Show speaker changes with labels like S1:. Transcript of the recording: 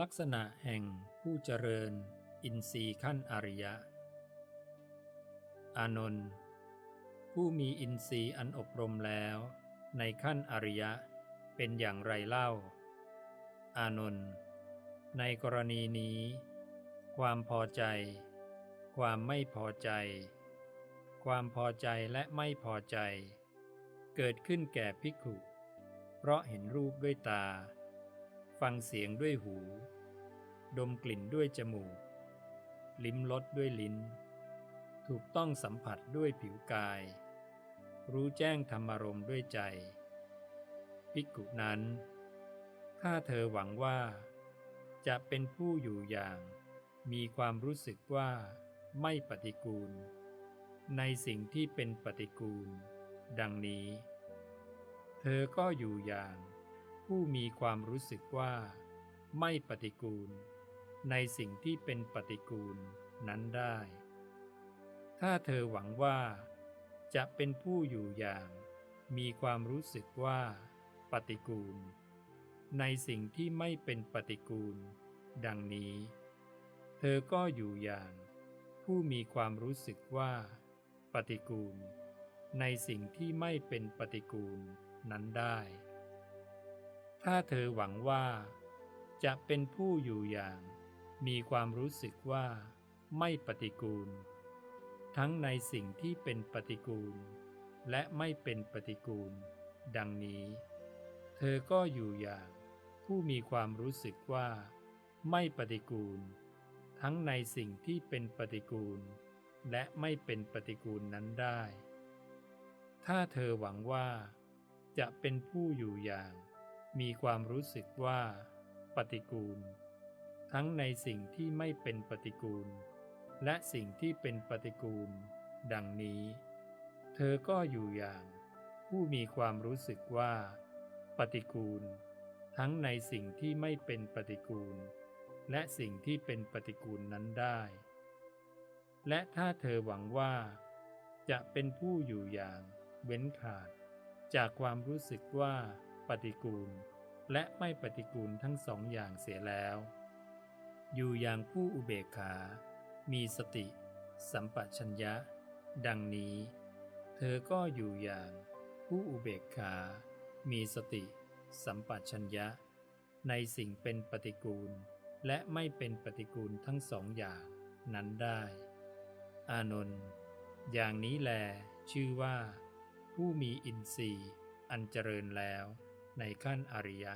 S1: ลักษณะแห่งผู้เจริญ อินทรีย์ขั้นอริยะ อานนท์ผู้มีอินทรีย์อันอบรมแล้ว ในขั้นอริยะเป็นอย่างไรเล่า อานนท์ในกรณีนี้ ความพอใจ ความไม่พอใจ ความพอใจและไม่พอใจ เกิดขึ้นแก่ภิกขุ เพราะเห็นรูปด้วยตา ฟังเสียงด้วยหู ดมกลิ่นด้วยจมูก ลิ้มรสด้วยลิ้น ถูกต้องสัมผัสด้วยผิวกาย รู้แจ้งธรรมารมด้วยใจ ภิกขุนั้น ถ้าเธอหวังว่า จะเป็นผู้อยู่อย่าง มีความรู้สึกว่าไม่ปฏิกูล ในสิ่งที่เป็นปฏิกูล ดังนี้ เธอก็อยู่อย่าง ผู้มีความรู้สึกว่า ไม่ปฏิกูล ในสิ่งที่เป็นปฏิกูลนั้นได้ ถ้าเธอหวังว่า จะเป็นผู้อยู่อย่าง มีความรู้สึกว่า ปฏิกูล ในสิ่งที่ไม่เป็นปฏิกูล ดังนี้ เธอก็อยู่อย่าง ผู้มีความรู้สึกว่า ปฏิกูล ในสิ่งที่ไม่เป็นปฏิกูลนั้นได้ ถ้าเธอหวังว่า จะเป็นผู้อยู่อย่าง มีความรู้สึกว่า ไม่ปฏิกูล ทั้งในสิ่งที่เป็นปฏิกูล และไม่เป็นปฏิกูล ดังนี้ เธอก็อยู่อย่างผู้มีความรู้สึกว่า ไม่ปฏิกูล ทั้งในสิ่งที่เป็นปฏิกูล และไม่เป็นปฏิกูลนั้นได้ ถ้าเธอหวังว่า จะเป็นผู้อยู่อย่าง มีความรู้สึกว่า ปฏิกูล ทั้งในสิ่งที่ไม่เป็นปฏิกูล และสิ่งที่เป็นปฏิกูล ดังนี้ เธอก็อยู่อย่าง ผู้มีความรู้สึกว่า ปฏิกูล ทั้งในสิ่งที่ไม่เป็นปฏิกูล และสิ่งที่เป็นปฏิกูลนั้นได้ และถ้าเธอหวังว่า จะเป็นผู้อยู่อย่าง เว้นขาด จากความรู้สึกว่า ปฏิกูล และไม่ปฏิกูลทั้งสองอย่างเสียแล้ว อยู่อย่างผู้อุเบกขา มีสติ สัมปชัญญะ ดังนี้ เธอก็อยู่อย่างผู้อุเบกขา มีสติ สัมปชัญญะ ในสิ่งเป็นปฏิกูล และไม่เป็นปฏิกูลทั้งสองอย่างนั้นได้ อานนท์อย่างนี้แล ชื่อว่า ผู้มีอินทรีย์อันเจริญแล้ว ในขั้นอริยะ